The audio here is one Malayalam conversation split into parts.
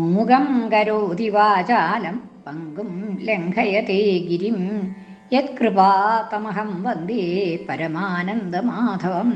മൂകം കരോതി വാചാലം പങ്കും ലംഘയത്തെ ഗിരിം. യത്കൃപാതമഹം വന്ദേ പരമാനന്ദമാധവം.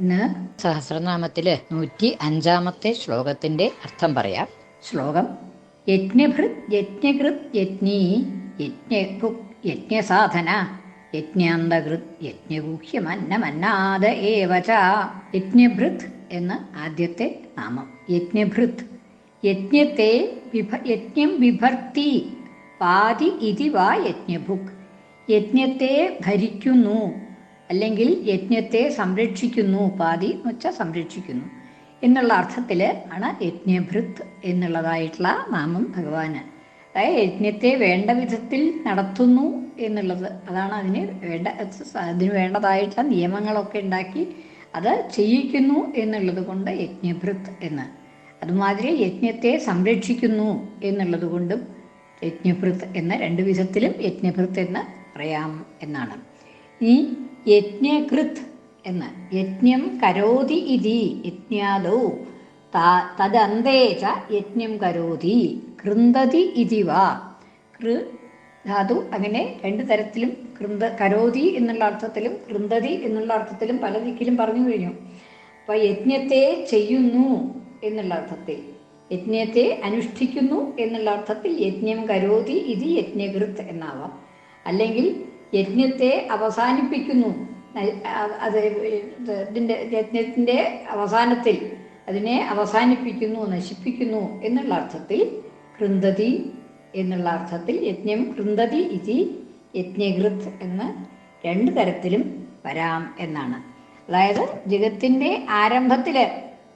ഇന്ന് സഹസ്രനാമത്തിൽ നൂറ്റി അഞ്ചാമത്തെ ശ്ലോകത്തിന്റെ അർത്ഥം പറയാം. ശ്ലോകം യജ്ഞഭൃത് യജ്ഞകൃത് യജ്ഞി യജ്ഞ യജ്ഞസാധന യജ്ഞാന്തകൃത് യജ്ഞഗുഹ്യമന്നമന്നാദ ഏവച. യജ്ഞഭൃത് എന്ന ആദ്യത്തെ നാമം. യജ്ഞഭൃത് യജ്ഞത്തെ വിഭ യജ്ഞം വിഭർത്തി. പാതി ഇതി വാ യജ്ഞഭുക്. യജ്ഞത്തെ ഭരിക്കുന്നു. അല്ലെങ്കിൽ യജ്ഞത്തെ സംരക്ഷിക്കുന്നു. പാതി എന്ന് വെച്ചാൽ സംരക്ഷിക്കുന്നു. എന്നുള്ള അർത്ഥത്തിൽ ആണ് യജ്ഞഭൃത് എന്നുള്ളതായിട്ടുള്ള നാമം ഭഗവാന്. അതായത് യജ്ഞത്തെ വേണ്ട വിധത്തിൽ നടത്തുന്നു എന്നുള്ളത്. അതാണ് അതിന് വേണ്ട അതിന് വേണ്ടതായിട്ടുള്ള നിയമങ്ങളൊക്കെ ഉണ്ടാക്കി അത് ചെയ്യിക്കുന്നു എന്നുള്ളത് കൊണ്ട് യജ്ഞഭൃത് എന്ന്. അതുമാതിരി യജ്ഞത്തെ സംരക്ഷിക്കുന്നു എന്നുള്ളത് കൊണ്ടും യജ്ഞഭൃത്ത് എന്ന രണ്ട് വിധത്തിലും യജ്ഞഭൃത്ത് എന്ന് പറയാം എന്നാണ്. ഈ യജ്ഞകൃത് എന്ന് യജ്ഞം കരോതി ഇതി യജ്ഞാദോ. തദന്തേച യജ്ഞം കരോതി. കൃന്തതി ഇതി വാ. കൃ ധാതു അങ്ങനെ രണ്ട് തരത്തിലും കൃന്ത കരോതി എന്നുള്ള അർത്ഥത്തിലും കൃന്തതി എന്നുള്ള അർത്ഥത്തിലും പല ദിക്കിലും പറഞ്ഞു കഴിഞ്ഞു. അപ്പൊ യജ്ഞത്തെ ചെയ്യുന്നു എന്നുള്ള അർത്ഥത്തിൽ. യജ്ഞത്തെ അനുഷ്ഠിക്കുന്നു എന്നുള്ള അർത്ഥത്തിൽ യജ്ഞം കരോതി ഇത് യജ്ഞകൃത് എന്നാവാം. അല്ലെങ്കിൽ യജ്ഞത്തെ അവസാനിപ്പിക്കുന്നു. അത് ഇതിന്റെ യജ്ഞത്തിന്റെ അവസാനത്തിൽ അതിനെ അവസാനിപ്പിക്കുന്നു നശിപ്പിക്കുന്നു എന്നുള്ള അർത്ഥത്തിൽ കൃന്തതി എന്നുള്ള അർത്ഥത്തിൽ യജ്ഞം കൃന്തതി ഇതി യജ്ഞകൃത് എന്ന് രണ്ട് തരത്തിലും വരാം എന്നാണ്. അതായത് ജഗത്തിന്റെ ആരംഭത്തിൽ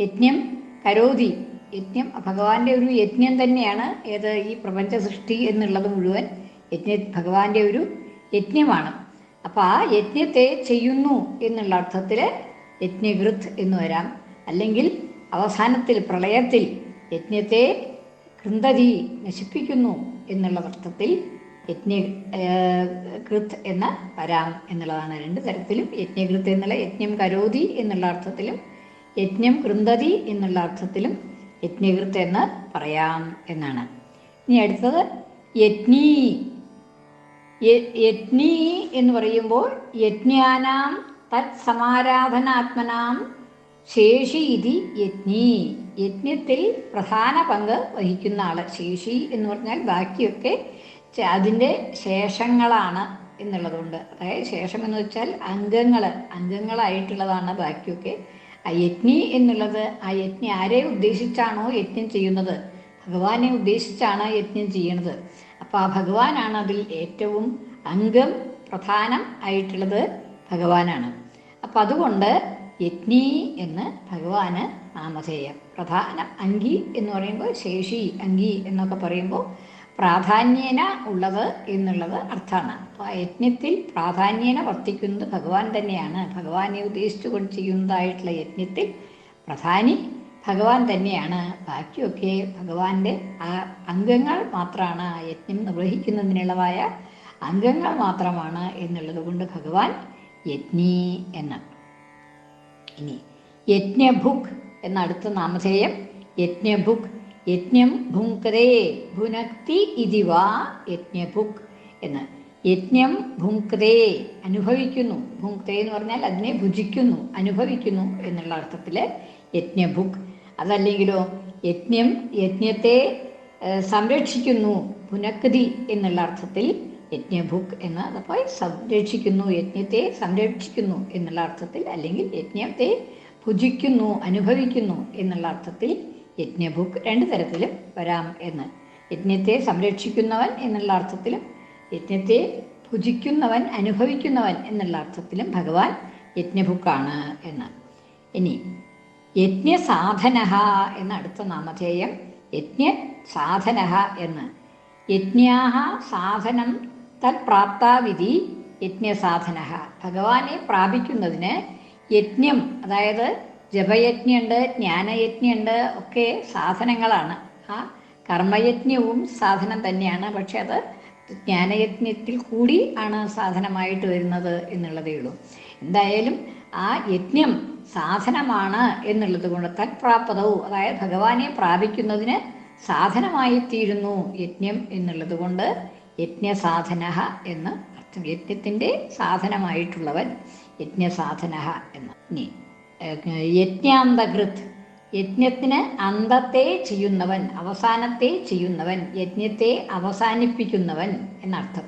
യജ്ഞം കരോതി യജ്ഞം ഭഗവാന്റെ ഒരു യജ്ഞം തന്നെയാണ് ഏത് ഈ പ്രപഞ്ച സൃഷ്ടി എന്നുള്ളത് മുഴുവൻ യജ്ഞ ഭഗവാന്റെ ഒരു യജ്ഞമാണ്. അപ്പോൾ ആ യജ്ഞത്തെ ചെയ്യുന്നു എന്നുള്ള അർത്ഥത്തിൽ യജ്ഞകൃത് എന്ന് വരാം. അല്ലെങ്കിൽ അവസാനത്തിൽ പ്രളയത്തിൽ യജ്ഞത്തെ കൃന്തതി നശിപ്പിക്കുന്നു എന്നുള്ള അർത്ഥത്തിൽ യജ്ഞ കൃത് എന്ന വരാം എന്നുള്ളതാണ്. രണ്ട് തരത്തിലും യജ്ഞകൃത് എന്നുള്ള യജ്ഞം കരോതി എന്നുള്ള അർത്ഥത്തിലും യജ്ഞം കൃന്തതി എന്നുള്ള അർത്ഥത്തിലും യജ്ഞകൃത്ത് എന്ന് പറയാം എന്നാണ്. ഇനി അടുത്തത് യജ്ഞീ. യജ്ഞീ എന്ന് പറയുമ്പോൾ യജ്ഞാനാം തത് സമാരാധനാത്മനാം ശേഷി ഇതി യജ്ഞി. യജ്ഞത്തിൽ പ്രധാന പങ്ക് വഹിക്കുന്ന ആൾ ശേഷി എന്ന് പറഞ്ഞാൽ ബാക്കിയൊക്കെ അതിന്റെ ശേഷങ്ങളാണ് എന്നുള്ളതുകൊണ്ട്. അതായത് ശേഷം എന്ന് വെച്ചാൽ അംഗങ്ങൾ അംഗങ്ങളായിട്ടുള്ളതാണ് ബാക്കിയൊക്കെ. ആ യജ്ഞി എന്നുള്ളത് ആ യജ്ഞി ആരെ ഉദ്ദേശിച്ചാണോ യജ്ഞം ചെയ്യുന്നത്? ഭഗവാനെ ഉദ്ദേശിച്ചാണ് യജ്ഞം ചെയ്യുന്നത്. അപ്പോൾ ആ ഭഗവാനാണ് അതിൽ ഏറ്റവും അംഗം പ്രധാനം ആയിട്ടുള്ളത് ഭഗവാനാണ്. അപ്പം അതുകൊണ്ട് യജ്ഞി എന്ന് ഭഗവാന് നാമധേയം പ്രധാന അങ്കി എന്ന് പറയുമ്പോൾ ശേഷി അങ്കി എന്നൊക്കെ പറയുമ്പോൾ പ്രാധാന്യേന ഉള്ളത് എന്നുള്ളത് അർത്ഥമാണ് അപ്പോൾ യജ്ഞത്തിൽ പ്രാധാന്യേന വർത്തിക്കുന്നത് ഭഗവാൻ തന്നെയാണ്. ഭഗവാനെ ഉദ്ദേശിച്ചുകൊണ്ട് ചെയ്യുന്നതായിട്ടുള്ള യജ്ഞത്തിൽ പ്രധാനി ഭഗവാൻ തന്നെയാണ്. ബാക്കിയൊക്കെ ഭഗവാന്റെ ആ അംഗങ്ങൾ മാത്രമാണ് ആ യജ്ഞം നിർവഹിക്കുന്നതിനുള്ളതായ അംഗങ്ങൾ മാത്രമാണ് എന്നുള്ളത് കൊണ്ട് ഭഗവാൻ യജ്ഞി എന്ന് ഇനി യജ്ഞഭുക് എന്ന അടുത്ത നാമധേയം യജ്ഞഭുക് യജ്ഞം ഭുങ്കരേ ഭുനക്തി ഇതി വാ യജ്ഞഭുക് എന്ന്. യജ്ഞം ഭുങ്ക്തേ അനുഭവിക്കുന്നു. ഭുങ്ക്തേ എന്ന് പറഞ്ഞാൽ അതിനെ ഭുജിക്കുന്നു അനുഭവിക്കുന്നു എന്നുള്ള അർത്ഥത്തിൽ യജ്ഞഭുക്. അതല്ലെങ്കിലോ യജ്ഞം യജ്ഞത്തെ സംരക്ഷിക്കുന്നു പുനക്തി എന്നുള്ള അർത്ഥത്തിൽ യജ്ഞഭുക് എന്ന്. അതപ്പോൾ സംരക്ഷിക്കുന്നു യജ്ഞത്തെ സംരക്ഷിക്കുന്നു എന്നുള്ള അർത്ഥത്തിൽ അല്ലെങ്കിൽ യജ്ഞത്തെ ഭുജിക്കുന്നു അനുഭവിക്കുന്നു എന്നുള്ള അർത്ഥത്തിൽ യജ്ഞഭുക് രണ്ട് തരത്തിലും വരാം എന്ന്. യജ്ഞത്തെ സംരക്ഷിക്കുന്നവൻ എന്നുള്ള അർത്ഥത്തിലും യജ്ഞത്തെ ഭുജിക്കുന്നവൻ അനുഭവിക്കുന്നവൻ എന്നുള്ള അർത്ഥത്തിലും ഭഗവാൻ യജ്ഞഭുക്കാണ് എന്ന്. ഇനി യജ്ഞസാധന എന്ന അടുത്ത നാമധേയം യജ്ഞ സാധന എന്ന്. യജ്ഞാഹ സാധനം തത്പ്രാപ്താവിധി യജ്ഞസാധന ഭഗവാനെ പ്രാപിക്കുന്നതിന് യജ്ഞം അതായത് ജപയജ്ഞമുണ്ട് ജ്ഞാനയജ്ഞയുണ്ട് ഒക്കെ സാധനങ്ങളാണ്. ആ കർമ്മയജ്ഞവും സാധനം തന്നെയാണ്. പക്ഷെ അത് ജ്ഞാനയജ്ഞത്തിൽ കൂടി ആണ് സാധനമായിട്ട് വരുന്നത് എന്നുള്ളതേ ഉള്ളൂ. എന്തായാലും ആ യജ്ഞം സാധനമാണ് എന്നുള്ളത് കൊണ്ട് തത്പ്രാപ്തവും അതായത് ഭഗവാനെ പ്രാപിക്കുന്നതിന് സാധനമായി തീരുന്നു യജ്ഞം എന്നുള്ളത് കൊണ്ട് യജ്ഞസാധന എന്ന് അർത്ഥം. യജ്ഞത്തിന്റെ സാധനമായിട്ടുള്ളവൻ യജ്ഞസാധന എന്ന്. ഏഹ്, യജ്ഞാന്തകൃത്. യജ്ഞത്തിന് അന്തത്തെ ചെയ്യുന്നവൻ അവസാനത്തെ ചെയ്യുന്നവൻ യജ്ഞത്തെ അവസാനിപ്പിക്കുന്നവൻ എന്നർത്ഥം.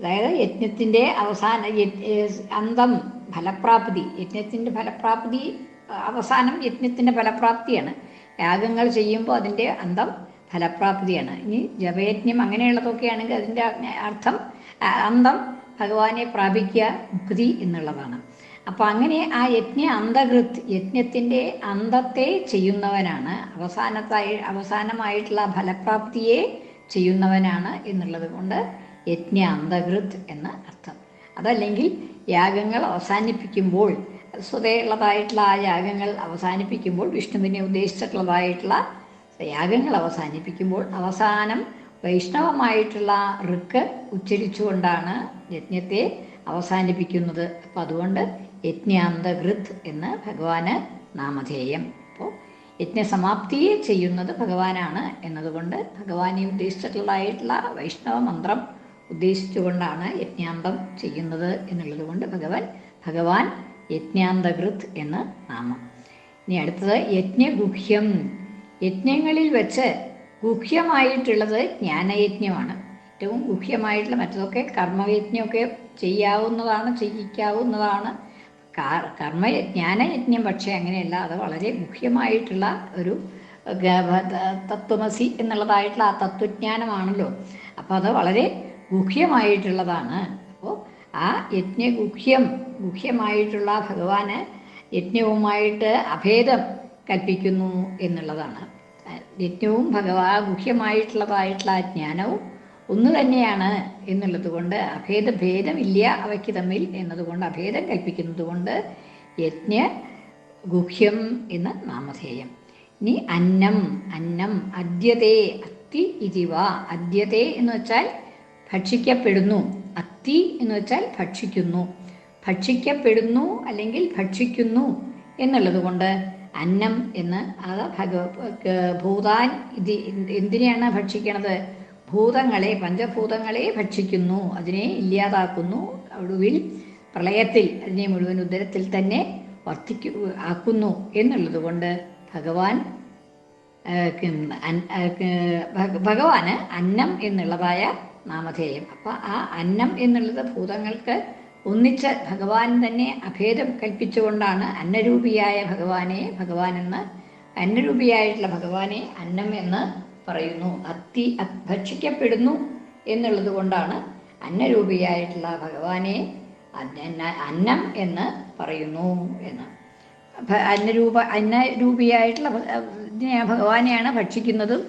അതായത് യജ്ഞത്തിന്റെ അവസാന അന്തം ഫലപ്രാപ്തി. യജ്ഞത്തിന്റെ ഫലപ്രാപ്തി അവസാനം യജ്ഞത്തിന്റെ ഫലപ്രാപ്തിയാണ്. യാഗങ്ങൾ ചെയ്യുമ്പോൾ അതിന്റെ അന്തം ഫലപ്രാപ്തിയാണ്. ഇനി ജപയജ്ഞം അങ്ങനെയുള്ളതൊക്കെ ആണെങ്കിൽ അതിന്റെ അർത്ഥം അന്തം ഭഗവാനെ പ്രാപിക്കുക മുക്തി എന്നുള്ളതാണ്. അപ്പം അങ്ങനെ ആ യജ്ഞ അന്തകൃത് യജ്ഞത്തിന്റെ അന്തത്തെ ചെയ്യുന്നവനാണ്. അവസാനത്തായി അവസാനമായിട്ടുള്ള ഫലപ്രാപ്തിയെ ചെയ്യുന്നവനാണ് എന്നുള്ളത് കൊണ്ട് യജ്ഞ അന്തകൃത് എന്ന് അർത്ഥം. അതല്ലെങ്കിൽ യാഗങ്ങൾ അവസാനിപ്പിക്കുമ്പോൾ സ്വതയുള്ളതായിട്ടുള്ള ആ യാഗങ്ങൾ അവസാനിപ്പിക്കുമ്പോൾ വിഷ്ണുവിനെ ഉദ്ദേശിച്ചിട്ടുള്ളതായിട്ടുള്ള യാഗങ്ങൾ അവസാനിപ്പിക്കുമ്പോൾ അവസാനം വൈഷ്ണവമായിട്ടുള്ള ഋക്ക് ഉച്ചരിച്ചുകൊണ്ടാണ് യജ്ഞത്തെ അവസാനിപ്പിക്കുന്നത്. അപ്പം അതുകൊണ്ട് യജ്ഞാന്തകൃത് എന്ന് ഭഗവാന് നാമധേയം. അപ്പോൾ യജ്ഞസമാപ്തിയെ ചെയ്യുന്നത് ഭഗവാനാണ് എന്നതുകൊണ്ട് ഭഗവാനെ ഉദ്ദേശിച്ചിട്ടുള്ളതായിട്ടുള്ള വൈഷ്ണവ മന്ത്രം ഉദ്ദേശിച്ചുകൊണ്ടാണ് യജ്ഞാന്തം ചെയ്യുന്നത് എന്നുള്ളത് കൊണ്ട് ഭഗവാൻ ഭഗവാൻ യജ്ഞാന്തകൃത് എന്ന് നാമം. ഇനി അടുത്തത് യജ്ഞഗുഹ്യം. യജ്ഞങ്ങളിൽ വെച്ച് ഗുഹ്യമായിട്ടുള്ളത് ജ്ഞാനയജ്ഞമാണ്. ഏറ്റവും ഗുഹ്യമായിട്ടുള്ള മറ്റതൊക്കെ കർമ്മയജ്ഞമൊക്കെ ചെയ്യാവുന്നതാണ് ചെയ്യിക്കാവുന്നതാണ്. കർമ്മ ജ്ഞാനയജ്ഞം പക്ഷേ അങ്ങനെയല്ല അത് വളരെ മുഖ്യമായിട്ടുള്ള ഒരു തത്വമസി എന്നുള്ളതായിട്ടുള്ള ആ തത്വജ്ഞാനമാണല്ലോ. അപ്പോൾ അത് വളരെ ഗുഹ്യമായിട്ടുള്ളതാണ്. അപ്പോൾ ആ യജ്ഞഗുഹ്യം ഗുഹ്യമായിട്ടുള്ള ഭഗവാന് യജ്ഞവുമായിട്ട് അഭേദം കൽപ്പിക്കുന്നു എന്നുള്ളതാണ്. യജ്ഞവും ഭഗവാ ഗുഹ്യമായിട്ടുള്ളതായിട്ടുള്ള ജ്ഞാനവും ഒന്ന് തന്നെയാണ് എന്നുള്ളത് കൊണ്ട് അഭേദ ഭേദമില്ല അവയ്ക്ക് തമ്മിൽ എന്നതുകൊണ്ട് അഭേദം കൽപ്പിക്കുന്നത് കൊണ്ട് യജ്ഞ ഗുഹ്യം എന്ന് നാമധേയം. ഇനി അന്നം അന്നം അദ്യതേ അത്തി ഇതിവ അദ്യതേ എന്ന് വെച്ചാൽ ഭക്ഷിക്കപ്പെടുന്നു. അത്തി എന്ന് വെച്ചാൽ ഭക്ഷിക്കുന്നു. ഭക്ഷിക്കപ്പെടുന്നു അല്ലെങ്കിൽ ഭക്ഷിക്കുന്നു എന്നുള്ളത് കൊണ്ട് അന്നം എന്ന് അത് ഭഗ ക- ഭൂതാൻ ഇത് എന്തിനെയാണ് ഭക്ഷിക്കണത്? ഭൂതങ്ങളെ പഞ്ചഭൂതങ്ങളെ ഭക്ഷിക്കുന്നു. അതിനെ ഇല്ലാതാക്കുന്നു. ഒടുവിൽ പ്രളയത്തിൽ അതിനെ മുഴുവൻ ഉദരത്തിൽ തന്നെ വർദ്ധിക്കു ആക്കുന്നു എന്നുള്ളത് കൊണ്ട് ഭഗവാൻ ഭഗവാന് അന്നം എന്നുള്ളതായ നാമധേയം. അപ്പൊ ആ അന്നം എന്നുള്ളത് ഭൂതങ്ങൾക്ക് ഒന്നിച്ച് ഭഗവാൻ തന്നെ അഭേദം കൽപ്പിച്ചുകൊണ്ടാണ് അന്നരൂപിയായ ഭഗവാനെ ഭഗവാൻ എന്ന് അന്നരൂപിയായിട്ടുള്ള ഭഗവാനെ അന്നം എന്ന് പറയുന്നു. അത്തി അത് ഭക്ഷിക്കപ്പെടുന്നു എന്നുള്ളത് കൊണ്ടാണ് അന്നരൂപിയായിട്ടുള്ള ഭഗവാനെ അന്ന- എന്ന് പറയുന്നു എന്ന്. അന്നരൂപ അന്നരൂപിയായിട്ടുള്ള ഭഗവാനെയാണ് ഭക്ഷിക്കുന്നതും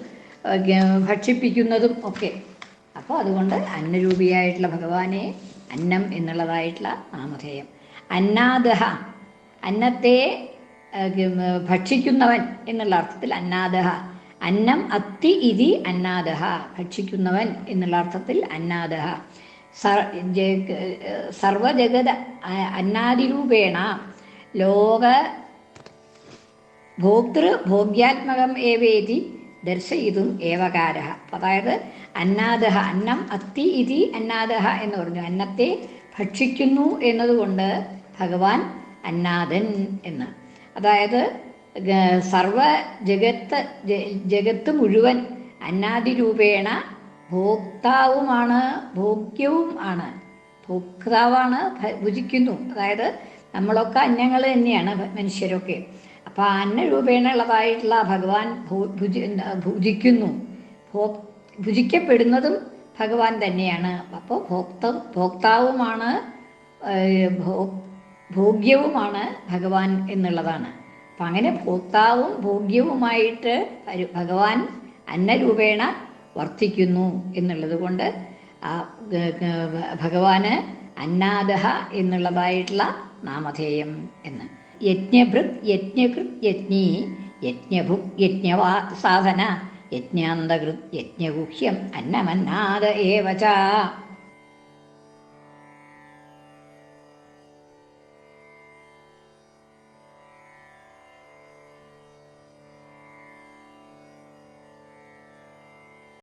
ഭക്ഷിപ്പിക്കുന്നതും ഒക്കെ. അപ്പോൾ അതുകൊണ്ട് അന്നരൂപിയായിട്ടുള്ള ഭഗവാനെ അന്നം എന്നുള്ളതായിട്ടുള്ള നാമധേയം. അന്നാദഹ. അന്നത്തെ ഭക്ഷിക്കുന്നവൻ എന്നുള്ള അർത്ഥത്തിൽ അന്നാദഹ. അന്നം അത്തി ഇതി അന്നാദഹ. ഭക്ഷിക്കുന്നവൻ എന്നുള്ള അർത്ഥത്തിൽ അന്നാദഹ. സർവജഗത അന്നാദിരൂപേണ ലോക ഭോക്തൃ ഭോഗ്യാത്മകം ഏവേതി ദർശയിതും ഏവകാര അതായത് അന്നാദഹ അന്നം അത്തി ഇതി അന്നാദഹ എന്ന് പറഞ്ഞു. അന്നത്തെ ഭക്ഷിക്കുന്നു എന്നതുകൊണ്ട് ഭഗവാൻ അന്നാദൻ എന്ന്. അതായത് സർവ ജഗത്ത് ജഗത്ത് മുഴുവൻ അന്നാദിരൂപേണ ഭോക്താവുമാണ് ഭോഗ്യവും ആണ്. ഭോക്താവാണ് ഭുജിക്കുന്നു. അതായത് നമ്മളൊക്കെ അന്നങ്ങൾ തന്നെയാണ് മനുഷ്യരൊക്കെ. അപ്പോൾ ആ അന്നരൂപേണ ഉള്ളതായിട്ടുള്ള ഭഗവാൻ ഭുജിക്കുന്നു. ഭോ ഭുജിക്കപ്പെടുന്നതും ഭഗവാൻ തന്നെയാണ്. അപ്പോൾ ഭോക്ത ഭോക്താവുമാണ് ഭോഗ്യവുമാണ് ഭഗവാൻ എന്നുള്ളതാണ്. അപ്പം അങ്ങനെ ഭോക്താവും ഭോഗ്യവുമായിട്ട് ഭഗവാൻ അന്നരൂപേണ വർത്തിക്കുന്നു എന്നുള്ളത് കൊണ്ട് ഭഗവാന് അന്നാദഹ എന്നുള്ളതായിട്ടുള്ള നാമധേയം എന്ന്. യജ്ഞഭൃത് യജ്ഞകൃത് യജ്ഞി യജ്ഞഭു യജ്ഞവാ സാധന യജ്ഞാന്തകൃത് യജ്ഞഗുഹ്യം അന്നമന്നാദ ഏവച.